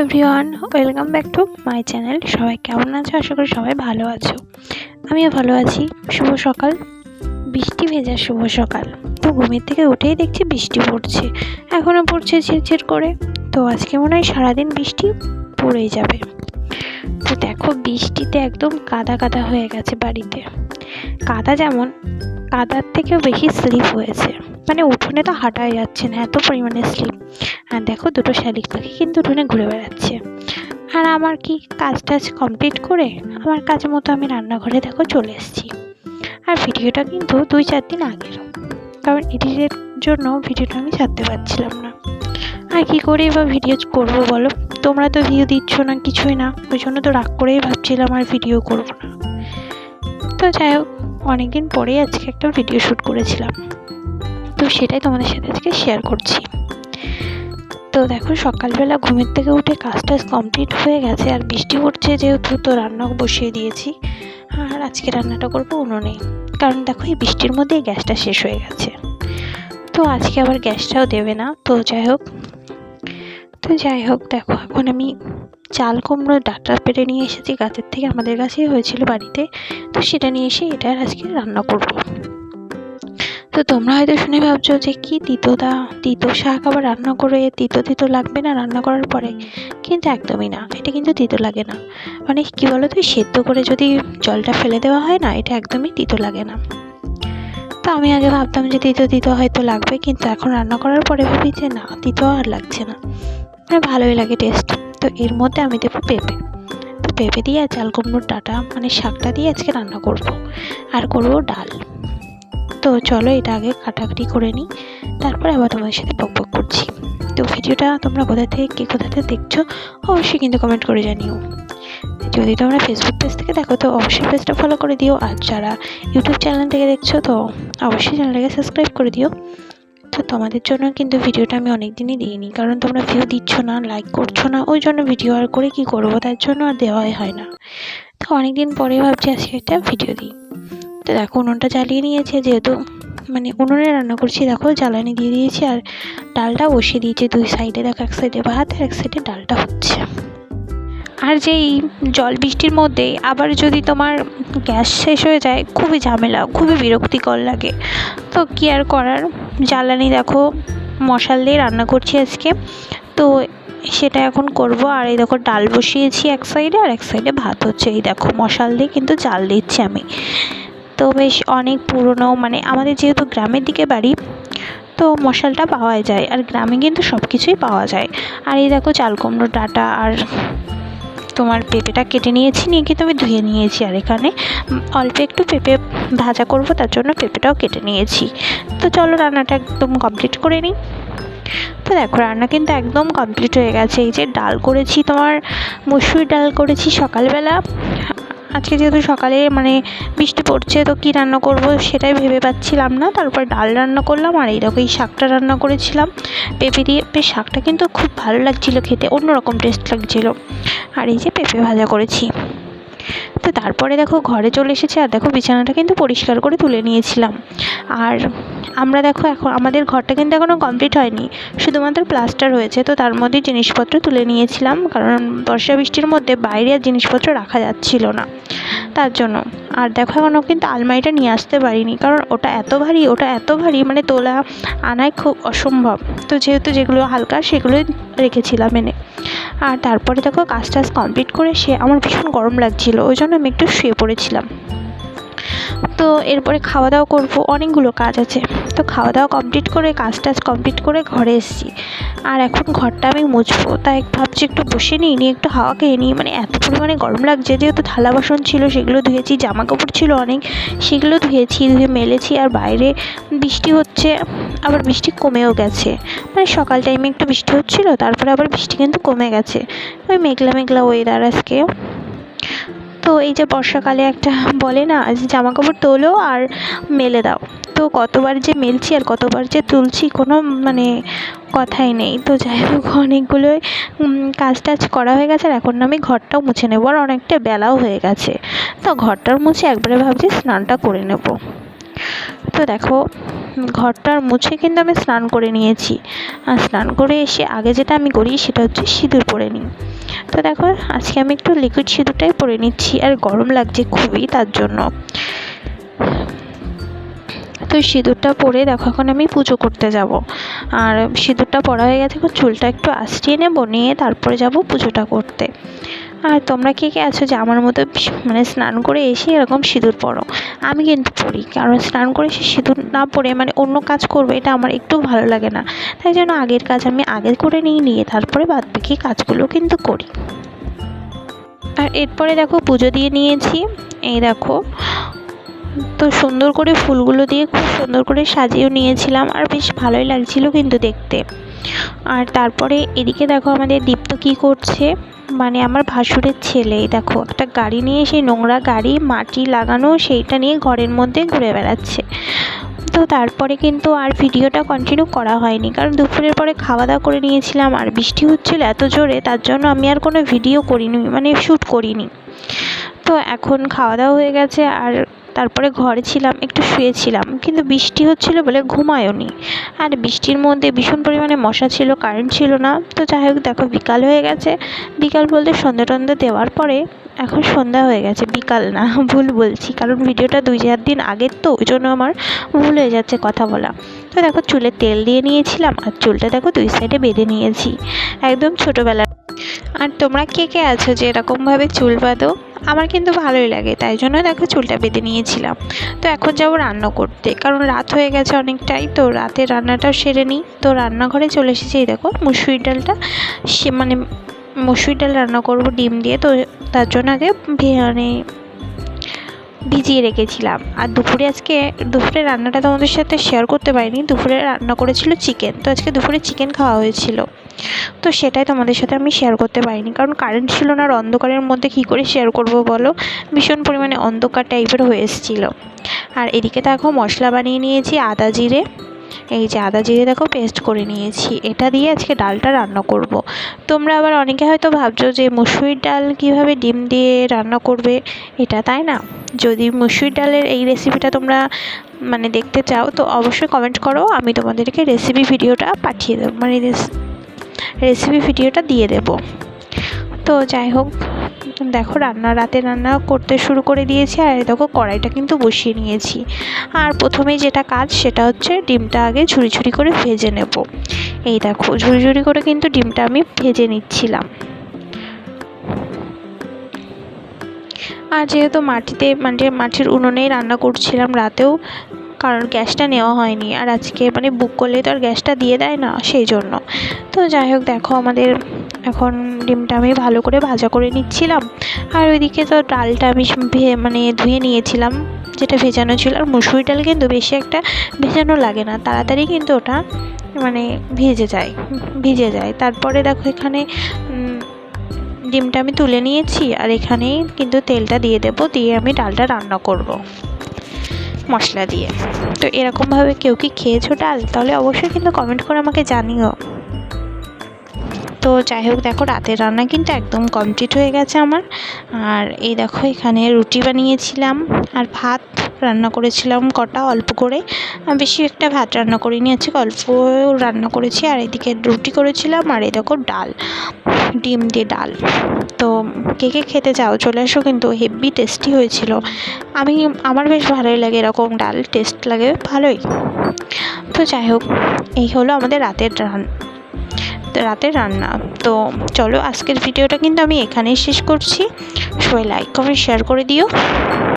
Everyone welcome back to my channel সবাই কেমন আছো? আশা করি সবাই ভালো আছো। আমিও ভালো আছি। শুভ সকাল। বৃষ্টি ভেজা শুভ সকাল। তো ঘুমের থেকে উঠেই দেখছি বৃষ্টি পড়ছে। এখনও পড়ছে ঝিরঝির করে। তো আজকে মনে হয় সারাদিন বৃষ্টি পড়েই যাবে। তো দেখো, বৃষ্টিতে একদম কাদা কাদা হয়ে গেছে বাড়িতে। কাদা যেমন, কাদার থেকেও বেশি স্লিপ হয়েছে। মানে উঠোনে তো হাঁটাই যাচ্ছে না, এত পরিমাণে স্লিপ আর দেখো দুটো শালিক পাখি কিন্তু উঠোনে ঘুরে বেড়াচ্ছে। আর আমার কি কাজ টাজ কমপ্লিট করে আমার কাজ মতো আমি রান্নাঘরে দেখো চলে এসেছি। আর ভিডিওটা কিন্তু দুই চার দিন আগের। কারণ এডিটের জন্য ভিডিওটা আমি ছাড়তে পারছিলাম না। আর কী করে বা ভিডিও করব বলো? তোমরা তো ভিউ দিচ্ছ না, কিছুই না। ওই জন্য তো রাগ করেই ভাবছিলাম আর ভিডিও করব না। তো যাই হোক, অনেকদিন পরেই আজকে একটা ভিডিও শ্যুট করেছিলাম। তো সেটাই তোমাদের সাথে আজকে শেয়ার করছি। তো দেখো, সকালবেলা ঘুমের থেকে উঠে কাজ টাজ কমপ্লিট হয়ে গেছে, আর বৃষ্টি পড়ছে যেহেতু, তো রান্না বসিয়ে দিয়েছি। আর আজকে রান্নাটা করব উনুনে কারণ দেখো, এই বৃষ্টির মধ্যেই গ্যাসটা শেষ হয়ে গেছে। তো আজকে আবার গ্যাসটাও দেবে না, তো যাই হোক। তো যাই হোক, দেখো, এখন আমি চাল, কুমড়ো, ডাটা পেরে নিয়ে এসেছি, গাছের থেকে আমাদের কাছেই হয়েছিল বাড়িতে। তো সেটা নিয়ে এসে এটা আজকে রান্না করব। তো তোমরা হয়তো শুনে ভাবছ যে কি তিতোদা? তিতো শাক আবার রান্না করে, তিতো তিতো লাগবে না রান্না করার পরে? কিন্তু একদমই না, এটা কিন্তু তিতো লাগে না। মানে কি বলো তো সেদ্ধ করে যদি জলটা ফেলে দেওয়া হয় না, এটা একদমই তিতো লাগে না। তো আমি আগে ভাবতাম যে তিতো তিতো হয়তো লাগবে, কিন্তু এখন রান্না করার পরে ভাবি যে না, তিতো আর লাগছে না। মানে ভালোই লাগে টেস্ট তো এর মধ্যে আমি দেবো পেঁপে। তো পেঁপে দিয়ে চাল কুমড়োর ডাটা মানে শাকটা দিয়ে আজকে রান্না করব। আর করব ডাল। তো চলো এটা আগে কাটাকাটি করে নিই। তারপরে আবার তোমাদের সাথে বক বক করছি। তো ভিডিওটা তোমরা কোথা থেকে, কে কোথা থেকে দেখছ, অবশ্যই কিন্তু কমেন্ট করে জানিও। যদি তোমরা ফেসবুক পেজ থেকে দেখো, তো অবশ্যই পেজটা ফলো করে দিও। আর যারা ইউটিউব চ্যানেল থেকে দেখছ, তো অবশ্যই চ্যানেলটাকে সাবস্ক্রাইব করে দিও। তো তোমাদের জন্য কিন্তু ভিডিওটা আমি অনেক দিনই দিইনি। কারণ তোমরা ভিউ দিচ্ছ না লাইক করছ না, ওই জন্য ভিডিও আর করে কি করব? তার জন্য আর দেওয়াই হয় না। তো অনেক দিন পরে ভাবছি আজকে একটা ভিডিও দিই। তো দেখো উনুনটা জ্বালিয়ে নিয়েছে, যেহেতু মানে উনুনে রান্না করছি, দেখো জ্বালানি দিয়ে দিয়েছি আর ডালটা বসিয়ে দিয়েছি দুই সাইডে। দেখো এক সাইডে ভাত আর এক সাইডে ডালটা হচ্ছে। আর যেই জল বৃষ্টির মধ্যে আবার যদি তোমার গ্যাস শেষ হয়ে যায়, খুবই ঝামেলা, খুবই বিরক্তিকর লাগে। তো কী আর করার? জ্বালানি দেখো মশাল দিয়ে রান্না করছি আজকে। তো সেটা এখন করব। আর এই দেখো ডাল বসিয়েছি এক সাইডে আর এক সাইডে ভাত হচ্ছে। এই দেখো মশাল দিয়ে কিন্তু চাল দিচ্ছি আমি। তো বেশ অনেক পুরনো মানে আমাদের যেহেতু গ্রামের দিকে বাড়ি, তো মশালটা পাওয়া যায় আর গ্রামে কিন্তু সব কিছুই পাওয়া যায়। আর এই দেখো চাল কুমড়ো ডাঁটা আর তোমার পেঁপেটা কেটে নিয়েছি, নিয়ে কিন্তু আমি ধুয়ে নিয়েছি আর এখানে অল্প একটু পেঁপে ভাজা করব, তার জন্য পেঁপেটাও কেটে নিয়েছি। তো চলো রান্নাটা একদম কমপ্লিট করে নিই। তো দেখো রান্না কিন্তু একদম কমপ্লিট হয়ে গেছে, এই যে ডাল করেছি তোমার, মুসুর ডাল করেছি সকালবেলা আজকে যেহেতু সকালে মানে বৃষ্টি পড়ছে, তো কী রান্না করব সেটাই ভেবে পাচ্ছিলাম না। তারপর ডাল রান্না করলাম, আর এইরকম এই শাকটা রান্না করেছিলাম। পেঁপে দিয়ে, বেশ শাকটা কিন্তু খুব ভালো লাগছিল খেতে, অন্যরকম টেস্ট লাগছিল। আর এই যে পেঁপে ভাজা করেছি। তো তারপরে দেখো ঘরে চলে এসেছে আর দেখো বিছানাটা কিন্তু পরিষ্কার করে তুলে নিয়েছিলাম। আর আমরা দেখো এখন আমাদের ঘরটা কিন্তু এখনও কমপ্লিট হয়নি, শুধুমাত্র প্লাস্টার হয়েছে তো তার মধ্যে জিনিসপত্র তুলে নিয়েছিলাম, কারণ বর্ষা বৃষ্টির মধ্যে বাইরে আর জিনিসপত্র রাখা যাচ্ছিল না। তার জন্য। আর দেখো এখনও কিন্তু আলমারিটা নিয়ে আসতে পারিনি, কারণ ওটা এত ভারী, ওটা এত ভারী মানে তোলা আনায় খুব অসম্ভব। তো যেহেতু যেগুলো হালকা সেগুলোই রেখেছিলাম এনে। আর তারপরে দেখো কাজ টাজ কমপ্লিট করে সে আমার ভীষণ গরম লাগছিল, ওই জন্য আমি একটু শুয়ে পড়েছিলাম। তো এরপরে খাওয়া দাওয়া করব, অনেকগুলো কাজ আছে। তো খাওয়া দাওয়া কমপ্লিট করে, কাজ টাজ কমপ্লিট করে ঘরে এসেছি। আর এখন ঘরটা আমি মুছবো, তাই ভাবছি একটু বসে নিই, নিয়ে একটু হাওয়া খেয়ে নিই। মানে এত পরিমাণে গরম লাগছে, যেহেতু থালা বাসন ছিল, সেগুলো ধুয়েছি জামা কাপড় ছিল অনেক, সেগুলো ধুয়েছি, ধুয়ে মেলেছি। আর বাইরে বৃষ্টি হচ্ছে, আবার বৃষ্টি কমেও গেছে। মানে সকাল টাইমে একটু বৃষ্টি হচ্ছিল, তারপরে আবার বৃষ্টি কিন্তু কমে গেছে। ওই মেঘলা মেঘলা ওয়েদার আজকে। তো এই যে বর্ষাকালে একটা বলে না, যে জামা কাপড় তোলো আর মেলে দাও। তো কতবার যে মেলছি আর কতবার যে তুলছি কোনো মানে কথাই নেই। তো যাই হোক অনেকগুলোই কাজ টাজ করা হয়ে গেছে আর এখন আমি ঘরটাও মুছে নেব আর অনেকটা বেলাও হয়ে গেছে। তো ঘরটাও মুছে একবারে ভাবছি স্নানটা করে নেব। তো দেখো ঘরটার মুছে কিন্তু আমি স্নান করে নিয়েছি। আর স্নান করে এসে আগে যেটা আমি করি সেটা হচ্ছে সিঁদুর পরে নিই। তো দেখো, আজকে আমি একটু লিকুইড সিঁদুরটাই পরে নিচ্ছি আর গরম লাগছে খুবই তার জন্য। তো সিঁদুরটা পরে দেখো, এখন আমি পুজো করতে যাব। আর সিঁদুরটা পরা হয়ে গেছে, এখন চুলটা একটু আশ্রিয়ে নেব, নিয়ে তারপরে যাব পুজোটা করতে। আর তোমরা কে কে আছো যে আমার মতো মানে স্নান করে এসে এরকম সিঁদুর পরো আমি কিন্তু পড়ি, কারণ স্নান করে সে সিঁদুর না পরে মানে অন্য কাজ করবে, এটা আমার একটু ভালো লাগে না। তাই জন্য আগের কাজ আমি আগে করে নিই, নিয়ে তারপরে বাদ বাকি কাজগুলো কিন্তু করি। আর এরপরে দেখো পুজো দিয়ে নিয়েছি, এই দেখো তো সুন্দর করে ফুলগুলো দিয়ে খুব সুন্দর করে সাজিয়েও নিয়েছিলাম আর বেশ ভালোই লাগছিল কিন্তু দেখতে। আর তারপরে এদিকে দেখো আমাদের দীপ্ত কী করছে? মানে আমার ভাসুরের ছেলে, দেখো, একটা গাড়ি নিয়ে সেই নোংরা গাড়ি মাটি লাগানো সেইটা নিয়ে ঘরের মধ্যে ঘুরে বেড়াচ্ছে। তো তারপরে কিন্তু আর ভিডিওটা কন্টিনিউ করা হয়নি, কারণ দুপুরের পরে খাওয়া দাওয়া করে নিয়েছিলাম আর বৃষ্টি হচ্ছিল এত জোরে, তার জন্য আমি আর কোনো ভিডিও করিনি মানে শ্যুট করিনি। তো এখন খাওয়া দাওয়া হয়ে গেছে আর তারপরে ঘরে ছিলাম, একটু শুয়েছিলাম। কিন্তু বৃষ্টি হচ্ছিল বলে ঘুমায়ওনি আর বৃষ্টির মধ্যে ভীষণ পরিমাণে মশা ছিল কারেন্ট ছিল না। তো যাই হোক, দেখো, বিকাল হয়ে গেছে। বিকাল বলতে সন্ধ্যে টন্ধে দেওয়ার পরে এখন সন্ধ্যা হয়ে গেছে। বিকাল না, ভুল বলছি। কারণ ভিডিওটা দুই চার দিন আগের তো, ওই জন্য আমার ভুল হয়ে যাচ্ছে কথা বলা। তো দেখো, চুলে তেল দিয়ে নিয়েছিলাম। আর চুলটা দেখো, দুই সাইডে বেঁধে নিয়েছি। একদম ছোটোবেলা আর তোমরা কে কে আছো যে এরকমভাবে চুল বাঁধো? আমার কিন্তু ভালোই লাগে, তাই জন্য দেখো চুলটা বেঁধে নিয়েছিলাম। তো এখন যাব রান্না করতে, কারণ রাত হয়ে গেছে অনেকটাই, তো রাতে রান্নাটাও সেরে নিই। তো রান্নাঘরে চলে এসেছি দেখো মুসুরি ডালটা। সে মানে মুসুরি ডাল রান্না করব ডিম দিয়ে, তো তার জন্য আগে মানে ভিজিয়ে রেখেছিলাম। আর দুপুরে আজকে, দুপুরে রান্নাটা তোমাদের সাথে শেয়ার করতে পারিনি। দুপুরে রান্না করেছিল চিকেন তো আজকে দুপুরে চিকেন খাওয়া হয়েছিল। তো সেটাই তোমাদের সাথে আমি শেয়ার করতে পারিনি। কারণ কারেন্ট ছিল না আর অন্ধকারের মধ্যে কী করে শেয়ার করব বলো? ভীষণ পরিমাণে অন্ধকার টাইপের হয়ে এসেছিল। আর এদিকে তো এখন মশলা বানিয়ে নিয়েছি, আদা জিরে। এই যে আদা জিরে দেখো পেস্ট করে নিয়েছি। এটা দিয়ে আজকে ডালটা রান্না করব। তোমরা আবার অনেকে হয়তো ভাবছ যে মুসুরির ডাল কীভাবে ডিম দিয়ে রান্না করবে? এটা তাই না? যদি মুসুরির ডালের এই রেসিপিটা তোমরা মানে দেখতে চাও, তো অবশ্যই কমেন্ট করো। আমি তোমাদেরকে রেসিপি ভিডিওটা পাঠিয়ে দেবো। মানে রেসিপি ভিডিওটা দিয়ে দেব। তো যাই হোক দেখো রান্না, রাতে রান্না করতে শুরু করে দিয়েছি আর দেখো কড়াইটা কিন্তু বসিয়ে নিয়েছি। আর প্রথমেই যেটা কাজ সেটা হচ্ছে ডিমটা আগে ঝুড়ি ঝুড়ি করে ভেজে নেব। এই দেখো ঝুড়ি ঝুড়ি করে কিন্তু ডিমটা আমি ভেজে নিচ্ছিলাম। আর যেহেতু মাটিতে মানে মাটির উনুনেই রান্না করছিলাম রাতেও, কারণ গ্যাসটা নেওয়া হয়নি। আর আজকে মানে বুক করলে তো আর গ্যাসটা দিয়ে দেয় না, সেই জন্য। তো যাই হোক দেখো আমাদের এখন ডিমটা আমি ভালো করে ভাজা করে নিচ্ছিলাম। আর ওইদিকে তো ডালটা আমি মানে ধুয়ে নিয়েছিলাম, যেটা ভেজানো ছিল। আর মুসুরি ডাল কিন্তু বেশি একটা ভেজানো লাগে না, তাড়াতাড়ি কিন্তু ওটা মানে ভেজে যায়, ভিজে যায়। তারপরে দেখো এখানে ডিমটা আমি তুলে নিয়েছি, আর এখানেই কিন্তু তেলটা দিয়ে দেবো, দিয়ে আমি ডালটা রান্না করব মশলা দিয়ে। তো এরকমভাবে কেউ কি খেয়েছো ডাল? তাহলে অবশ্যই কিন্তু কমেন্ট করে আমাকে জানিও। তো যাই হোক, দেখো রাতের রান্না কিন্তু একদম কমপ্লিট হয়ে গেছে আমার। আর এই দেখো, এখানে রুটি বানিয়েছিলাম আর ভাত রান্না করেছিলাম কটা অল্প করে। বেশি একটা ভাত রান্না করিনি, আজকে অল্প রান্না করেছি। আর এদিকে রুটি করেছিলাম আর এই দেখো ডাল, ডিম দিয়ে ডাল। তো কে কে খেতে চাও চলে এসো কিন্তু হেভি টেস্টি হয়েছিল। আমি, আমার বেশ ভালোই লাগে এরকম ডাল টেস্ট লাগে, ভালোই। তো যাই হোক, এই হলো আমাদের রাতের রান রাতের রান্না। তো চলো আজকের ভিডিওটা কিন্তু আমি এখানেই শেষ করছি। সবাই লাইক কমেন্ট শেয়ার করে দিও।